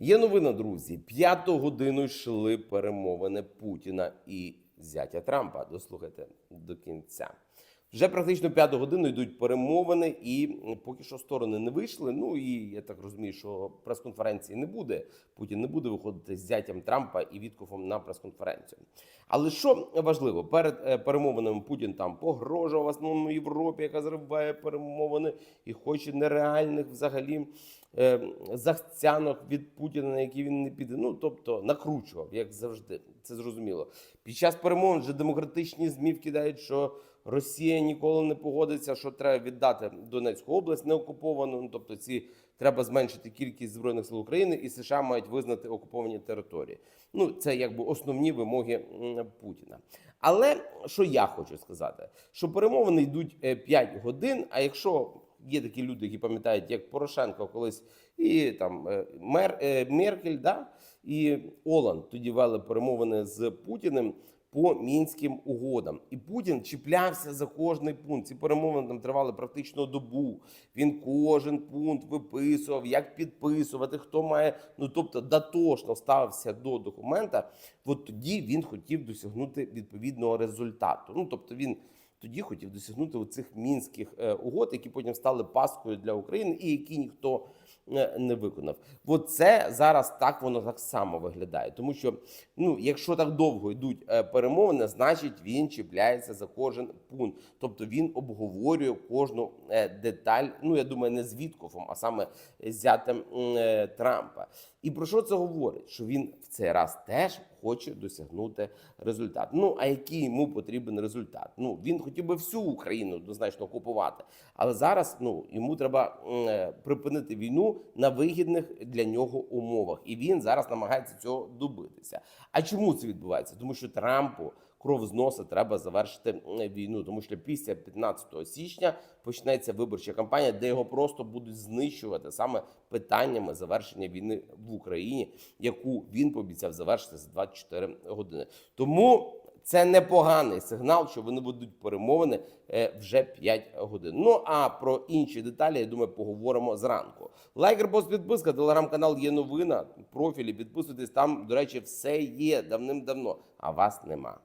Є новина, друзі. П'яту годину йшли перемовини Путіна і зятя Трампа. Дослухайте до кінця. Вже практично п'яту годину йдуть перемовини, і поки що сторони не вийшли. Ну і я так розумію, що прес-конференції не буде. Путін не буде виходити з зятям Трампа і Віткофом на прес-конференцію. Але що важливо, перед е, перемовинами Путін там погрожував в основному Європі, яка зриває перемовини і хоче нереальних взагалі е, захцянок від Путіна, на які він не піде. Ну тобто накручував, як завжди. Це зрозуміло. Під час перемовин вже демократичні змі вкидають, що Росія ніколи не погодиться, що треба віддати Донецьку область неокуповану. Ну, тобто, ці треба зменшити кількість збройних сил України, і США мають визнати окуповані території. Ну це якби основні вимоги Путіна. Але що я хочу сказати, що перемовини йдуть 5 годин. А якщо є такі люди, які пам'ятають, як Порошенко колись і там е, Мер е, Меркель, да і Оланд тоді вели перемовини з Путіним по мінським угодам, і Путін чіплявся за кожний пункт. Ці перемовини там тривали практично добу. Він кожен пункт виписував, як підписувати, хто має. Ну тобто дотошно ставився до документа. От тоді він хотів досягнути відповідного результату. Ну тобто він. Тоді хотів досягнути цих мінських е, угод, які потім стали паскою для України, і які ніхто не виконав. От це зараз так воно так само виглядає. Тому що ну, якщо так довго йдуть е, перемовини, значить він чіпляється за кожен пункт. Тобто він обговорює кожну е, деталь. Ну я думаю, не з Віткофом, а саме зятем е, Трампа. І про що це говорить? Що він в цей раз теж хоче досягнути результат. Ну а який йому потрібен результат? Ну він хотів би всю Україну однозначно окупувати, але зараз ну йому треба припинити війну на вигідних для нього умовах, і він зараз намагається цього добитися. А чому це відбувається? Тому що Трампу. Кров з носа треба завершити війну, тому що після 15 січня почнеться виборча кампанія, де його просто будуть знищувати саме питаннями завершення війни в Україні, яку він пообіцяв завершити за 24 години. Тому це непоганий сигнал, що вони будуть перемовини е, вже 5 годин. Ну а про інші деталі, я думаю, поговоримо зранку. Лайк, репост, підписка, телеграм-канал є новина, профілі. Підписуйтесь там. До речі, все є давним-давно, а вас нема.